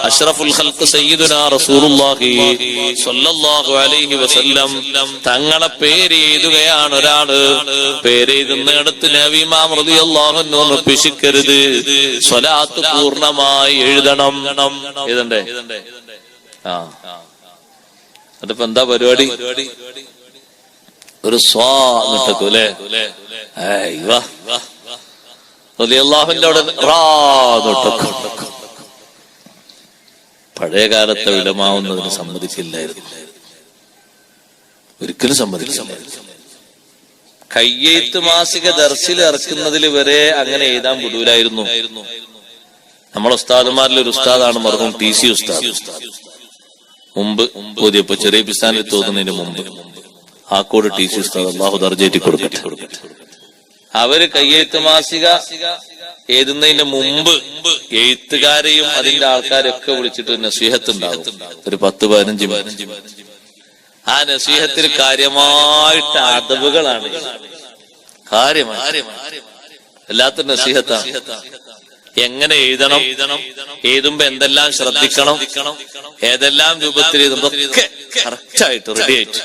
അഷ്റഫുൽ ഖൽഖ് സയ്യിദുനാ റസൂലുള്ളാഹി സ്വല്ലല്ലാഹു അലൈഹി വസല്ലം. തങ്ങളെ പേര് എഴുതുകയാണ് ഒരാൾ. പേര് എഴുതുന്നിടത്ത് നബി ഇമാം റളിയല്ലാഹു അൻഹു ഒന്ന് സ്വലാത്ത് പൂർണമായി എഴുതണം. എഴുതണ്ടേ ആ. അതിപ്പോ എന്താ പരിപാടി? ഒരു സ്വാ എന്നിട്ടു അല്ലേ? റളിയല്ലാഹുവിന്റെ അവിടെ റാ എന്നിട്ടു പഴയ കാലത്തെ വിലമാവുന്നതിന് സമ്മതിക്കില്ലായിരുന്നു ഒരിക്കലും സമ്മതിക്കില്ല കയ്യെഴുത്ത് മാസിക ദർശിൽ ഇറക്കുന്നതിൽ വരെ അങ്ങനെ എഴുതാൻ വിടൂലായിരുന്നു. നമ്മളെ ഉസ്താദുമാരിൽ ഒരു ഉസ്താദാണ് മറന്നും ടി സി ഉസ്താദ്. മുമ്പ് ഓതിയപ്പോ ചെറിയ പിസ്ഥാനിൽ തോന്നുന്നതിന് മുമ്പ് ആക്കോട് ടി സി ഉസ്താദ് അള്ളാഹു ദർജേറ്റി കൊടുക്കട്ടെ അവർ കയ്യെഴുത്ത് മാസിക എഴുതുന്നതിന് മുമ്പ് എഴുത്തുകാരെയും അതിന്റെ ആൾക്കാരെയൊക്കെ വിളിച്ചിട്ട് നസീഹത്ത് ഉണ്ടാകും ഒരു പത്ത് പതിനഞ്ച് പതിനഞ്ച് ആ നസീഹത്തിൽ കാര്യമായിട്ട് അതവുകളാണ് കാര്യമായി നസീഹത്താണ് എങ്ങനെ എഴുതണം? എഴുതണം എഴുതുമ്പോ എന്തെല്ലാം ശ്രദ്ധിക്കണം? ഏതെല്ലാം രൂപത്തിൽ എഴുതുമ്പൊക്കെ കറക്റ്റായിട്ട് റെഡി ആയിട്ട്.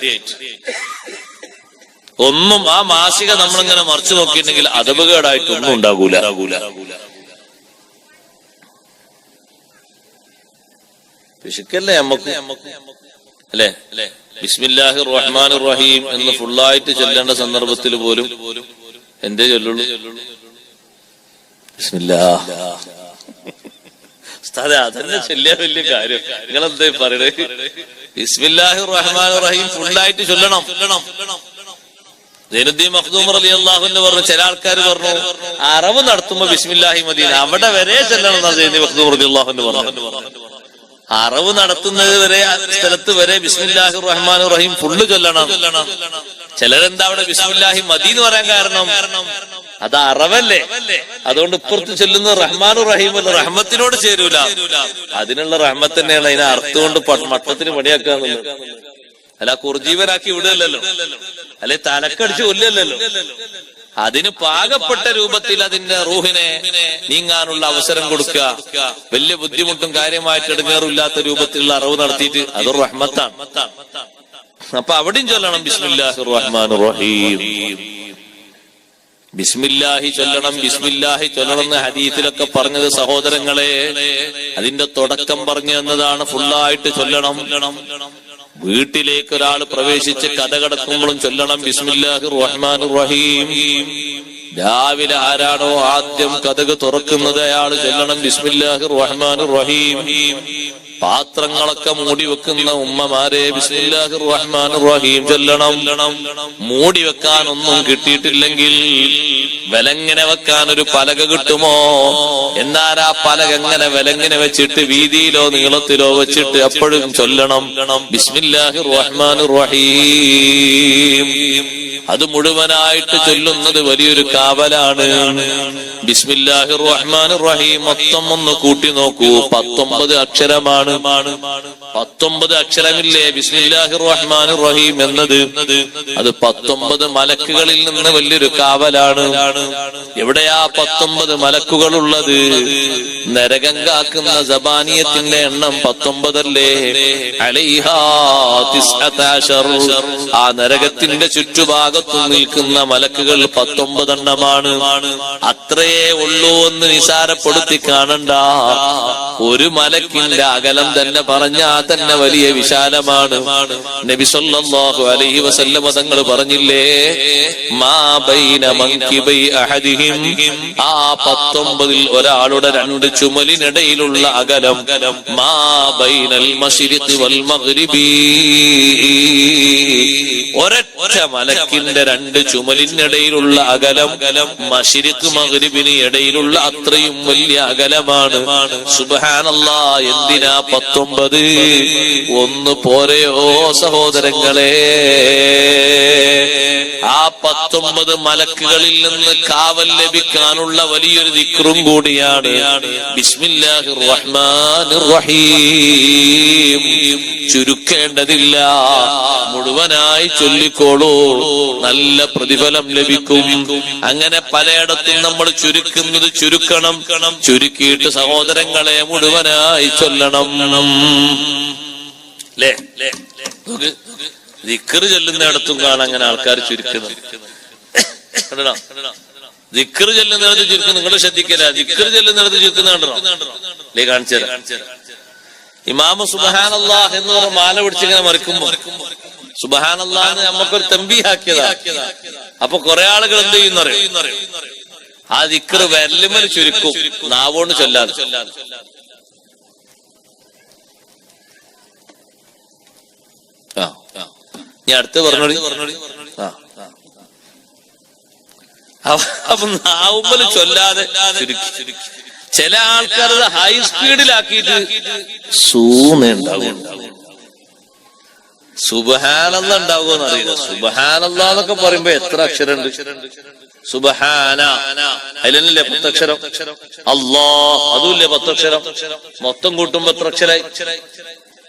ഒന്നും ആ മാസിക നമ്മളിങ്ങനെ മറിച്ചു നോക്കിയിട്ടുണ്ടെങ്കിൽ അതപകേടായിട്ടൊന്നും ഉണ്ടാകൂല. പിശുക്കല്ലേ നമുക്ക് അല്ലേ? ബിസ്മില്ലാഹി റഹ്മാൻ റഹീം എന്ന് ഫുള്ളായിട്ട് ചൊല്ലേണ്ട സന്ദർഭത്തിൽ പോലും എന്തേ ചൊല്ലുള്ളൂ? അതന്നെ വലിയ കാര്യം. നിങ്ങൾ എന്തേ പറയണേ? ബിസ്മില്ലാഹി റഹ്മാൻ റഹീം ഫുള്ളായിട്ട് ചൊല്ലണം ചൊല്ലണം. സൈനുദ്ദീൻ മഖ്ദൂം അലി അള്ളാഹുന്ന് പറഞ്ഞു ചില ആൾക്കാർ പറഞ്ഞു അറവ് നടത്തുമ്പോ ബിസ്മില്ലാഹി മദീന അവിടെ വരെ ചെല്ലണം എന്നാണ് സൈനുദ്ദീൻ മഖ്ദൂം അലി അള്ളാഹുന്ന് പറഞ്ഞു അറവ് നടത്തുന്നത് വരെ സ്ഥലത്ത് വരെ ബിസ്മില്ലാഹി റഹ്മാൻ റഹീം ഫുള്ള് ചൊല്ലണം. ചിലരെന്താ അവിടെ ബിസ്മില്ലാഹി മദി എന്ന് പറയാൻ കാരണം? അത് അറവല്ലേ? അതുകൊണ്ട് ഇപ്പുറത്ത് ചൊല്ലുന്ന റഹ്മാൻ റഹീം അല്ല റഹ്മത്തിനോട് ചേരൂല. അതിനുള്ള റഹ്മത്ത് തന്നെയാണ് അതിനെ അർത്ഥം കൊണ്ട് മട്ടത്തിന് പണിയാക്കാന്നുള്ളത്. അല്ല കുർജീവനാക്കി വിടുകയല്ലോ അല്ലെ തലക്കടിച്ച് കൊല്ലല്ലോ അതിന് പാകപ്പെട്ട രൂപത്തിൽ അതിന്റെ റൂഹിനെ നീങ്ങാനുള്ള അവസരം കൊടുക്കുക. വലിയ ബുദ്ധിമുട്ടും കാര്യമായിട്ട് എടുങ്ങേറില്ലാത്ത രൂപത്തിലുള്ള അറിവ് നടത്തിയിട്ട് അത് റഹ്മത്താണ്. അപ്പൊ അവിടെയും ചൊല്ലണം. ബിസ്മില്ലാഹി റഹ്മാൻ റഹീം ബിസ്മില്ലാഹി ചൊല്ലണം ബിസ്മില്ലാഹി ചൊല്ലണം എന്ന് ഹദീസിലൊക്കെ പറഞ്ഞത് സഹോദരങ്ങളെ അതിന്റെ തുടക്കം പറഞ്ഞു എന്നതാണ് ഫുള്ളായിട്ട് ചൊല്ലണം. വീട്ടിലേക്ക് ഒരാൾ പ്രവേശിച്ച് കഥ കടക്കുമ്പോഴും ചൊല്ലണം. ബിസ്മില്ലാഹി റഹ്മാൻ റഹീം രാവിലെ ആരാണോ ആദ്യം കഥക് തുറക്കുന്നത് അയാൾ ചൊല്ലണം. ബിസ്മില്ലാഹി റഹ്മാൻ റഹീം പാത്രങ്ങളൊക്കെ മൂടി വെക്കുന്ന ഉമ്മമാരെ ബിസ്മില്ലാഹിർ റഹ്മാൻ റഹീം ചൊല്ലണം. മൂടി വെക്കാൻ ഒന്നും കിട്ടിയിട്ടില്ലെങ്കിൽ വിലങ്ങനെ വെക്കാൻ ഒരു പലക കിട്ടുമോ? എന്നാൽ ആ പലക എങ്ങനെ വിലങ്ങനെ വെച്ചിട്ട് വീതിയിലോ നീളത്തിലോ വെച്ചിട്ട് എപ്പോഴും ചൊല്ലണം. ബിസ്മില്ലാഹി റഹ്മാൻ റഹീം അത് മുഴുവനായിട്ട് ചൊല്ലുന്നത് വലിയൊരു കാവലാണ്. ബിസ്മില്ലാഹിർ റഹ്മാൻ റഹീം മൊത്തം ഒന്ന് കൂട്ടി നോക്കൂ. പത്തൊമ്പത് അക്ഷരമാണ്. പത്തൊമ്പത് അക്ഷരമില്ലേ? ബിസ്മില്ലാഹി റഹ്മാൻ റഹീം എന്നത്. അത് പത്തൊമ്പത് മലക്കുകളിൽ നിന്ന് വലിയൊരു കാവലാണ്. എവിടെയാ പത്തൊമ്പത് മലക്കുകൾ ഉള്ളത് നരകം കാക്കുന്ന ജബാനിയത്തിന്റെ എണ്ണം പത്തൊമ്പതല്ലേ. ആ നരകത്തിന്റെ ചുറ്റുഭാഗത്തു നിൽക്കുന്ന മലക്കുകൾ പത്തൊമ്പതെണ്ണമാണ്. അത്രയേ ഉള്ളൂ എന്ന് നിസാരപ്പെടുത്തി കാണണ്ട. ഒരു മലക്കിന്റെ അകലം തന്നെ പറഞ്ഞാ തന്നെ വലിയ വിശാലമാണ്. നബി സല്ലല്ലാഹു അലൈഹി വസല്ലമ തങ്ങൾ പറഞ്ഞില്ലേ മാ ബൈന മൻകിബൈ അഹദിഹിം. ആ പത്തൊമ്പതിൽ ഒരാളുടെ രണ്ട് ചുമലിനിടയിലുള്ള അകലം മാ ബൈനൽ മശ്രിഖി വൽ മഗ്രിബി. ഒരൊറ്റ മലക്കിന്റെ രണ്ട് ചുമലിനിടയിലുള്ള അകലം മഷിരിക്ക് മകരിബിന് ഇടയിലുള്ള അത്രയും വലിയ അകലമാണ്. സുബ്ഹാനല്ലാഹ് എന്തിനാ പത്തൊമ്പത് ഒന്ന് പോരെയോ സഹോദരങ്ങളെ. പത്തൊമ്പത് മലക്കുകളിൽ നിന്ന് കാവൽ ലഭിക്കാനുള്ള വലിയൊരു ദിക്റും കൂടിയാണ്. ബിസ്മില്ലാഹിർ റഹ്മാനിർ റഹീം ചുരുക്കേണ്ടതില്ല. മുഴുവനായി ചൊല്ലിക്കോളൂ. നല്ല പ്രതിഫലം ലഭിക്കും. അങ്ങനെ പലയിടത്തും നമ്മൾ ചുരുക്കുന്നത് ചുരുക്കണം. ചുരുക്കിയിട്ട് സഹോദരങ്ങളെ മുഴുവനായി ചൊല്ലണം. ലേ നോക്ക് ദിക്കറ് ചെല്ലുന്നിടത്തും കാണാൻ അങ്ങനെ ആൾക്കാർ ചുരുക്കുന്നു. കണ്ടോ ദിക്കറ് ചെല്ലുന്നിടത്ത് ചുരുക്കുന്നു. നിങ്ങൾ ശ്രദ്ധിക്കല. ദിക്കറ് ചെല്ലുന്നിടത്ത് ചുരുക്കുന്ന കണ്ടോ അല്ലേ കാണിച്ചു തരാം. ഇമാമ സുബഹാനല്ലാഹ് എന്ന് പറഞ്ഞ മാല പിടിച്ചിങ്ങനെ മറിക്കുമ്പോ സുബഹാനല്ലാന്ന് നമുക്കൊരു തമ്പിയാക്കിയതാ അപ്പൊ കുറെ ആളുകൾ എന്ത് ചെയ്യുന്നറിയോ ആ ദിക്കറ് വെല്ലുമൽ ചുരുക്കും. നാവോണ്ട് ചൊല്ലാതെ ആ ഞാൻ അടുത്ത് പറഞ്ഞു ആ അപ്പൊ- ചൊല്ലാതെ ചില ആൾക്കാർ ഹൈ സ്പീഡിലാക്കിയിട്ട് സൂന്ന് ഉണ്ടാവും സുബഹാനല്ല ഉണ്ടാവുമെന്ന് അറിയില്ല. സുബഹാനല്ല എന്നൊക്കെ പറയുമ്പോ എത്ര അക്ഷരമുണ്ട്? സുബഹാന. അതിലല്ലേ പത്തക്ഷരം. അല്ലാ അതുമില്ലേ പത്തക്ഷരം. മൊത്തം കൂട്ടുമ്പോ എത്ര അക്ഷരായി?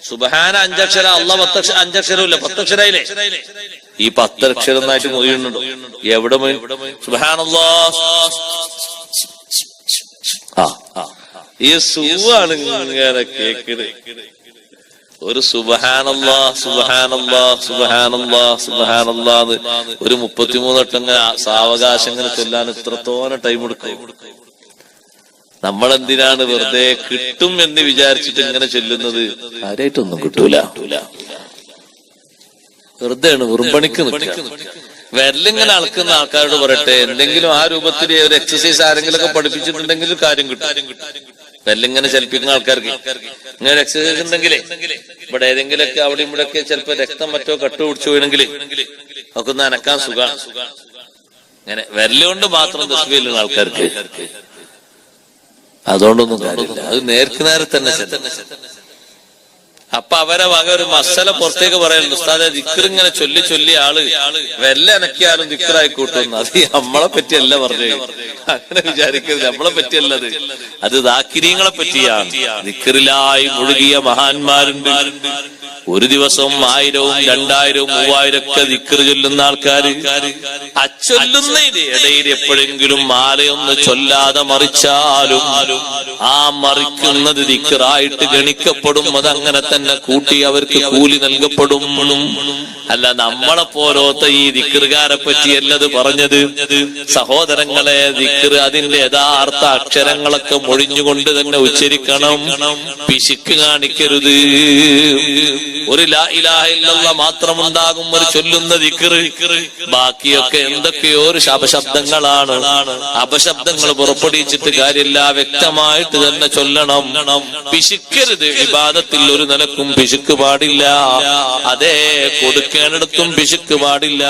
സുബഹാന അഞ്ചക്ഷര അല്ല പത്തക്ഷ അഞ്ചക്ഷരം ഇല്ല പത്തക്ഷരായില്ലേ ഈ പത്തക്ഷരം എന്നായിട്ട് മുറിയുന്നുണ്ട്? എവിടെ സുബഹാനല്ലോ. ആ. ഈ സുവാണ് ഇങ്ങനെ ഒരു സുബഹാനല്ലാ സുബഹാനല്ലാ സുബഹാനല്ലാ സുബഹാനല്ലാന്ന് ഒരു മുപ്പത്തിമൂന്ന് വട്ടം സാവകാശം ഇങ്ങനെ ചൊല്ലാൻ ഇത്രത്തോനെ ടൈം എടുക്കും. നമ്മളെന്തിനാണ് വെറുതെ കിട്ടും എന്ന് വിചാരിച്ചിട്ട് ഇങ്ങനെ ചെല്ലുന്നത്? ആരായിട്ടൊന്നും കിട്ടൂല. വെറുതെയാണ് വെറുമ്പണിക്ക് വിരലിങ്ങനെ അളക്കുന്ന ആൾക്കാരോട് പറയട്ടെ എന്തെങ്കിലും ആ രൂപത്തിൽ ഒരു എക്സസൈസ് ആരെങ്കിലും ഒക്കെ പഠിപ്പിച്ചിട്ടുണ്ടെങ്കിൽ കാര്യം കിട്ടും. വിരലിങ്ങനെ ചലിപ്പിക്കുന്ന ആൾക്കാർക്ക് ഇങ്ങനെ എക്സസൈസ് ഉണ്ടെങ്കിലേ ഇവിടെ ഏതെങ്കിലുമൊക്കെ അവിടെ ഇവിടെയൊക്കെ ചിലപ്പോ രക്തം മറ്റോ കട്ടു പിടിച്ചു പോയെങ്കിൽ ഒക്കെ ഒന്ന് അനക്കാൻ സുഖമാണ് ഇങ്ങനെ വിരലുകൊണ്ട് മാത്രം ആൾക്കാർക്ക്. അതുകൊണ്ടൊന്നും കാര്യമില്ല അത് നേർക്ക് നേരെ തന്നെ ചെല്ലണം. അപ്പൊ അവരെ വക ഒരു മസല പുറത്തേക്ക് പറയാൻ ഉസ്താദെ ദിക്കറിങ്ങനെ ചൊല്ലി ചൊല്ലി ആൾ വെല്ല അനക്കിയാലും ദിക്കറായി കൂട്ടുന്നു അത് നമ്മളെ പറ്റിയല്ല പറഞ്ഞു അങ്ങനെ വിചാരിക്കരുത്. നമ്മളെ പറ്റിയല്ല അത്. അത് ദാക്കിരീങ്ങളെ പറ്റിയാണ്. ദിക്കറിലായി മുഴുകിയ മഹാന്മാരുണ്ട്. ഒരു ദിവസം ആയിരവും രണ്ടായിരവും മൂവായിരം ഒക്കെ ദിക്കറ് ചൊല്ലുന്ന ആൾക്കാര്. അച്ചൊല്ലുന്നതിന്റെ ഇടയിൽ എപ്പോഴെങ്കിലും മാലയൊന്ന് ചൊല്ലാതെ മറിച്ചാലും ആ മറിക്കുന്നത് ദിക്കറായിട്ട് ഗണിക്കപ്പെടും. അതങ്ങനെ തന്നെ കൂട്ടി അവർക്ക് കൂലി നൽകപ്പെടും. അല്ല നമ്മളെ പോലോത്ത ഈ ദിക്കറുകാരെ പറ്റിയല്ലത് പറഞ്ഞത്? സഹോദരങ്ങളെ ദിക്കറ് അതിന്റെ യഥാർത്ഥ അക്ഷരങ്ങളൊക്കെ മൊഴിഞ്ഞുകൊണ്ട് തന്നെ ഉച്ചരിക്കണം. പിശുക്ക് കാണിക്കരുത്. ഒരു ലാ ഇലാഹ ഇല്ലല്ലാഹ് മാത്രമുണ്ടാകും ഒരു ചൊല്ലുന്ന ദിക്കറ് ബാക്കിയൊക്കെ എന്തൊക്കെയോ ഒരു അപശബ്ദങ്ങളാണ് അപശബ്ദങ്ങൾ പുറപ്പെടുവിച്ചിട്ട് കാര്യമില്ല. വ്യക്തമായിട്ട് തന്നെ ചൊല്ലണം. പിശുക്കരുത്. വിവാദത്തിൽ ഒരു നിലക്കും പിശുക്ക് പാടില്ല. അതെ കൊടുക്കേണ്ടിടത്തും പിശുക്ക് പാടില്ല.